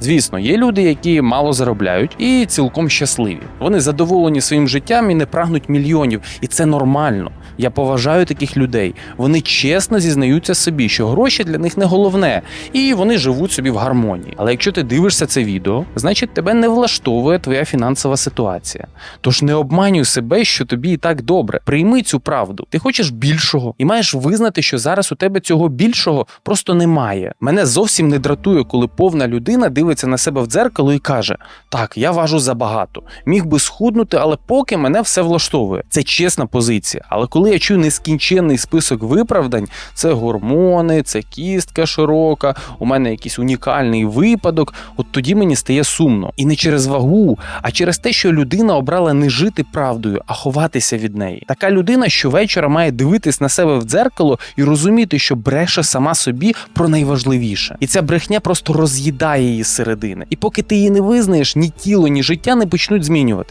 Звісно, є люди, які мало заробляють і цілком щасливі. Вони задоволені своїм життям і не прагнуть мільйонів, і це нормально. Я поважаю таких людей. Вони чесно зізнаються собі, що гроші для них не головне, і вони живуть собі в гармонії. Але якщо ти дивишся це відео, значить тебе не влаштовує твоя фінансова ситуація. Тож не обманюй себе, що тобі і так добре. Прийми цю правду. Ти хочеш більшого і маєш визнати, що зараз у тебе цього більшого просто немає. Мене зовсім не дратує, коли повна людина дивиться на себе в дзеркало і каже: Так, я важу забагато, міг би схуднути, але поки мене все влаштовує. Це чесна позиція. Але коли я чую нескінченний список виправдань, це гормони, це кістка широка, у мене якийсь унікальний випадок. От тоді мені стає сумно. І не через вагу, а через те, що людина обрала не жити правдою, а ховатися від неї. Така людина щовечора має дивитись на себе в дзеркало і розуміти, що бреше сама собі про найважливіше. І ця брехня просто роз'їдає її середини. І поки ти її не визнаєш, ні тіло, ні життя не почнуть змінюватись.